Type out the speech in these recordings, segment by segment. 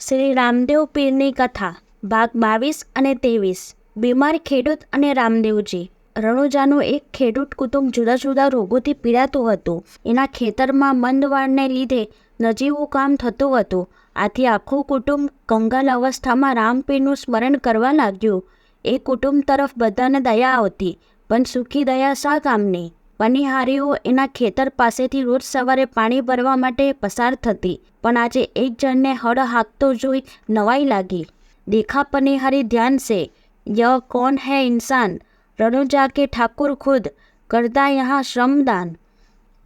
શ્રી રામદેવ પીરની કથા, ભાગ બાવીસ અને ત્રેવીસ. બીમાર ખેડૂત અને રામદેવજી. રણુજાનું એક ખેડૂત કુટુંબ જુદા જુદા રોગોથી પીડાતું હતું. એના ખેતરમાં મંદવાળને લીધે નજીવું કામ થતું હતું. આથી આખું કુટુંબ કંગાલ અવસ્થામાં રામપીરનું સ્મરણ કરવા લાગ્યું. એ કુટુંબ તરફ બધાને દયા આવતી, પણ સુખી દયા શા કામની? પનિહારીઓ એના ખેતર પાસેથી રોજ સવારે પાણી ભરવા માટે પસાર થતી, પણ આજે એક જણને હળ હાંકતો જોઈ નવાઈ લાગી. દેખા પનિહારી ધ્યાન સે, ય કોણ હૈ ઇન્સાન? રણુજા કે ઠાકુર ખુદ કરતા યહાં શ્રમદાન.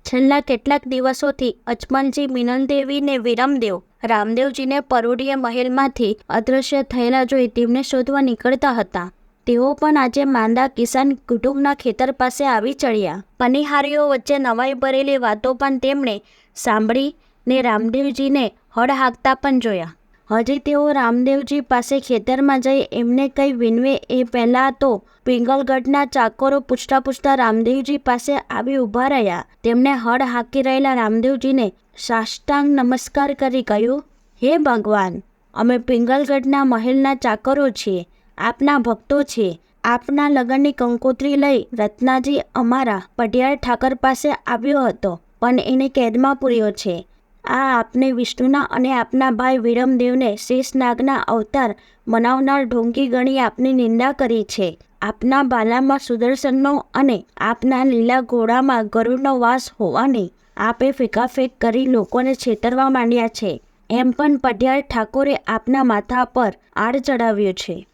છેલ્લા કેટલાક દિવસોથી અચમનજી મિનલદેવીને વિરમદેવ, રામદેવજીને પરોઢીય મહેલમાંથી અદૃશ્ય થયેલા જોઈ તેમને શોધવા નીકળતા હતા. તેઓ પણ આજે માંદા કિસાન કુટુંબના ખેતર પાસે આવી ચડ્યા. પનિહારીઓ વચ્ચે નવાઈ ભરેલી વાતો પણ તેમણે સાંભળી ને રામદેવજીને હળ હાંકતા પણ જોયા. હજી તેઓ રામદેવજી પાસે ખેતરમાં જઈ એમને કંઈ વિનવે એ પહેલાં તો પિંગલગઢના ચાકોરો પૂછતા પૂછતા રામદેવજી પાસે આવી ઊભા રહ્યા. તેમણે હળ હાંકી રહેલા રામદેવજીને સાષ્ટાંગ નમસ્કાર કરી કહ્યું, હે ભગવાન, અમે પિંગલગઢના મહેલના ચાકરો છીએ. આપના ભક્તો છીએ આપના લગ્નની કંકોત્રી લઈ રત્નાજી અમારા પટિયાળ ઠાકર પાસે આવ્યો હતો પણ એને કેદમાં પૂર્યો છે. આ આપને વિષ્ણુના અને આપના ભાઈ વિરમદેવને શેષનાગના અવતાર મનાવનાર ઢોંગી ગણી આપની નિંદા કરી છે. આપના બાલામાં સુદર્શનનો અને આપના લીલા ઘોડામાં ગરુડનો વાસ હોવાની આપે ફેંકાફેંક કરી લોકોને છેતરવા માંડ્યા છે. એમ પણ પઢિયાર ઠાકોરે આપના માથા પર આડ ચડાવ્યો છે.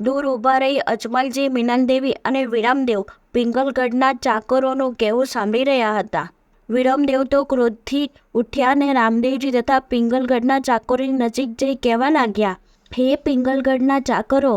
દૂર ઊભા રહી અજમલજી મીનનદેવી અને વિરામદેવ પિંગલગઢના ચાકરોનું કહેવું સાંભળી રહ્યા હતા. વિરમદેવ તો ક્રોધથી ઉઠ્યા અને રામદેવજી તથા પિંગલગઢના ચાકરોની નજીક જઈ કહેવા લાગ્યા, હે પિંગલગઢના ચાકરો,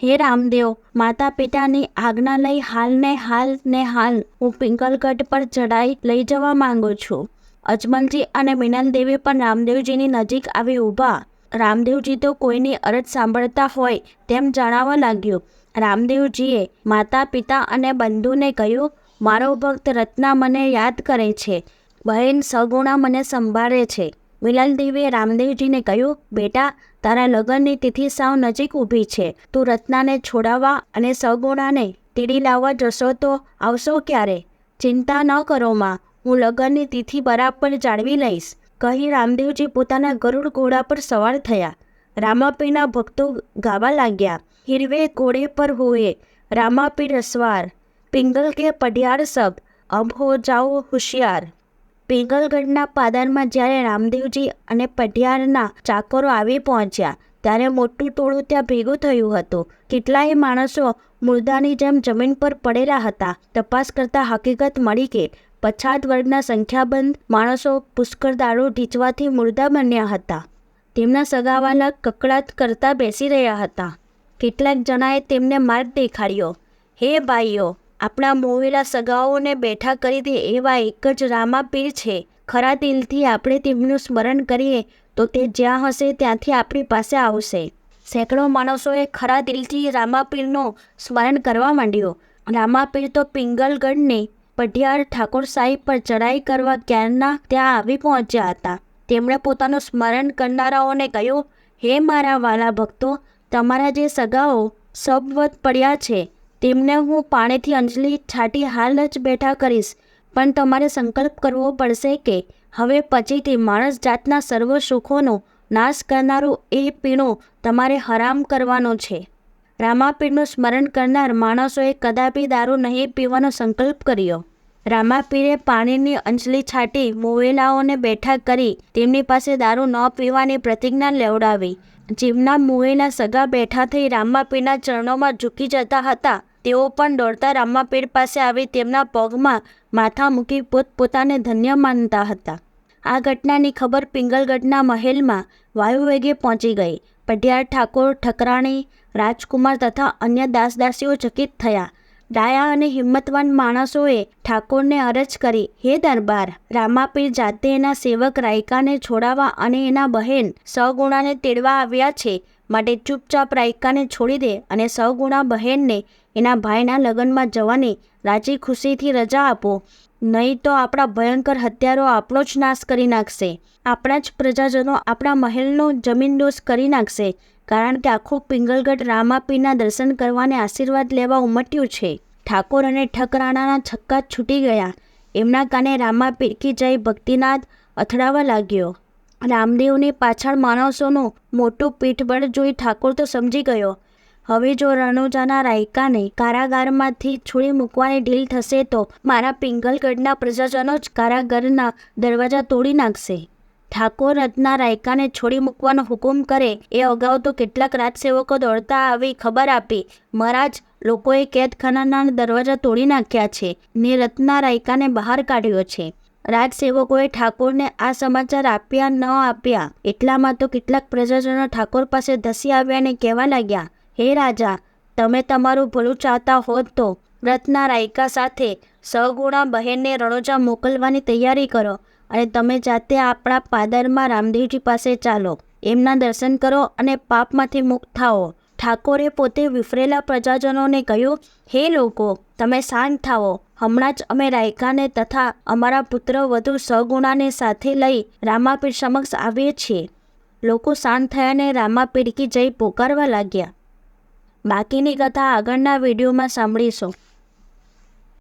હે રામદેવ માતા પિતાની આજ્ઞા લઈ હાલ ને હાલ ને હાલ હું પિંગલગઢ પર ચડાઈ લઈ જવા માંગુ છું. અજમલજી અને મિનલદેવી પણ રામદેવજીની નજીક આવી ઊભા રામદેવજી તો કોઈની અરજ સાંભળતા હોય તેમ જણાવવા લાગ્યું. રામદેવજીએ માતા, પિતા અને બંધુને કહ્યું, મારો ભક્ત રત્ના મને યાદ કરે છે. બહેન સગુણા મને સંભાળે છે. મિલનદેવીએ રામદેવજીને કહ્યું, બેટા, તારા લગ્નની તિથિ સાવ નજીક ઊભી છે. તું રત્નાને છોડાવવા અને સગુણાને તેડી લાવવા જશો તો આવશો ક્યારે? ચિંતા ન કરો માં. હું લગ્નની તિથિ બરાબર જાળવી લઈશ. કહી રામદેવજી પોતાના ગરુડ ઘોડા પર સવાર થયા. રામાપીના ભક્તો ગાવા લાગ્યા, હિરવે ઘોડે પર હોએ, રામાપીર અસવાર પિંગલ કે પઢિયાર સબ, અબ જાઓ હોશિયાર. પિંગલગઢના પાદરમાં જ્યારે રામદેવજી અને પઢિયારના ચાકરો આવી પહોંચ્યા, ત્યારે મોટું ટોળું ત્યાં ભેગું થયું હતું. કેટલાય માણસો મુર્દાની જેમ જમીન પર પડેલા હતા. તપાસ કરતા હકીકત મળી કે પછાત વર્ગના સંખ્યાબંધ માણસો પુષ્કળ દારૂ ઢીંચવાથી મુર્દા બન્યા હતા. તેમના સગાવાલા કકડાટ કરતા બેસી રહ્યા હતા. કેટલાક જણાએ તેમને માર્ગ દેખાડ્યો. હે ભાઈઓ, આપણા મોવેલા સગાઓને બેઠા કરી દે એવા એક જ રામાપીર છે. ખરા દિલથી આપણે તેમનું સ્મરણ કરીએ તો તે જ્યાં હશે ત્યાંથી આપણી પાસે આવશે. સેંકડો માણસોએ ખરા દિલથી રામાપીરનો સ્મરણ કરવા માંડ્યો. રામાપીર તો પિંગલગઢને પઢિયાર ઠાકોર સાહેબ પર ચડાઈ કરવા ક્યારના ત્યાં આવી પહોંચ્યા હતા. તેમણે પોતાનું સ્મરણ કરનારાઓને કહ્યું, હે મારા વાલા ભક્તો, તમારા જે સગાઓ સબવત પડ્યા છે, તેમને હું પાણીથી અંજલિ છાટી હાલ જ બેઠા કરીશ. પણ તમારે સંકલ્પ કરવો પડશે કે હવે પછીથી માણસ જાતના સર્વ સુખોનો નાશ કરનારું એ પીણું તમારે હરામ કરવાનો છે. રામાપીરનું સ્મરણ કરનાર માણસોએ કદાપી દારૂ નહીં પીવાનો સંકલ્પ કર્યો. રામાપીરે પાણીની અંજલી છાટી મુવેલાઓને બેઠા કરી તેમની પાસે દારૂ ન પીવાની પ્રતિજ્ઞા લેવડાવી. જેમના મુવેલા સગા બેઠા થઈ રામાપીરના ચરણોમાં ઝૂકી જતા હતા, તેઓ પણ દોડતા રામાપીર પાસે આવી તેમના પગમાં માથા મૂકી પોતપોતાને ધન્ય માનતા હતા. આ ઘટનાની ખબર પિંગલગઢના મહેલમાં વાયુવેગે પહોંચી ગઈ. પઢિયાર ઠાકોર ઠકરાણી, રાજકુમાર તથા અન્ય દાસદાસીઓ ચકિત થયા. ડાયા અને હિંમતવાન માણસોએ ઠાકોરને અરજ કરી, હે દરબાર, રામાપીર જાતે એના સેવક રાયકાને છોડાવવા અને એના બહેન સગુણાને તેડવા આવ્યા છે, માટે ચૂપચાપ રાયકાને છોડી દે અને સગુણા બહેનને એના ભાઈના લગ્નમાં જવાની રાજી ખુશીથી રજા આપો. નહીં તો આપણા ભયંકર હત્યારો આપણો જ નાશ કરી નાખશે. આપણા જ પ્રજાજનો આપણા મહેલનો જમીનદોષ કરી નાખશે. કારણ કે આખું પિંગલગઢ રામાપીના દર્શન કરવાને આશીર્વાદ લેવા ઉમટ્યું છે. ઠાકોર અને ઠકરાણાના છક્કા છૂટી ગયા. એમના કાને રામા કી જય ભક્તિનાથ અથડાવા લાગ્યો. રામદેવની પાછળ માણસોનું મોટું પીઠબળ જોઈ ઠાકોર તો સમજી ગયો. હવે જો રણુજાના રાયકાને કારાગારમાંથી છોડી મૂકવાની ઢીલ થશે તો મારા પિંગલગઢના પ્રજાજનો જ કારાગારના દરવાજા તોડી નાખશે. ઠાકોર રત્ના રાયકાને છોડી મૂકવાનો હુકુમ કરે, એ અગાઉ તો કેટલાક રાજસેવકો દોડતા આવી ખબર આપી. મહારાજ, લોકોએ કેદખાનાના દરવાજા તોડી નાખ્યા છે. ને રત્ના રાયકાને બહાર કાઢ્યો છે. રાજસેવકોએ ઠાકોરને આ સમાચાર આપ્યા ન આપ્યા, એટલામાં તો કેટલાક પ્રજાજનો ઠાકોર પાસે ધસી આવ્યા અને કહેવા લાગ્યા, હે રાજા, તમે તમારું ભલું ચાહતા હોત તો. રત્ના રાયકા સાથે સગુણા બહેનને રણોજા મોકલવાની તૈયારી કરો. અને તમે જાતે આપણા પાદરમાં રામદેવજી પાસે ચાલો. એમના દર્શન કરો અને પાપમાંથી મુક્ત થાઓ. ઠાકોરે પોતે વિફરેલા પ્રજાજનોને કહ્યું, હે લોકો, તમે શાંત થાઓ. હમણાં જ અમે રાયકાને તથા અમારા પુત્ર વધુ સગુણાને સાથે લઈ રામાપીર સમક્ષ આવીએ છીએ. લોકો શાંત થયાને રામાપીડકી જઈ પોકારવા લાગ્યા. બાકીની કથા આગળના વિડીયોમાં સાંભળીશું.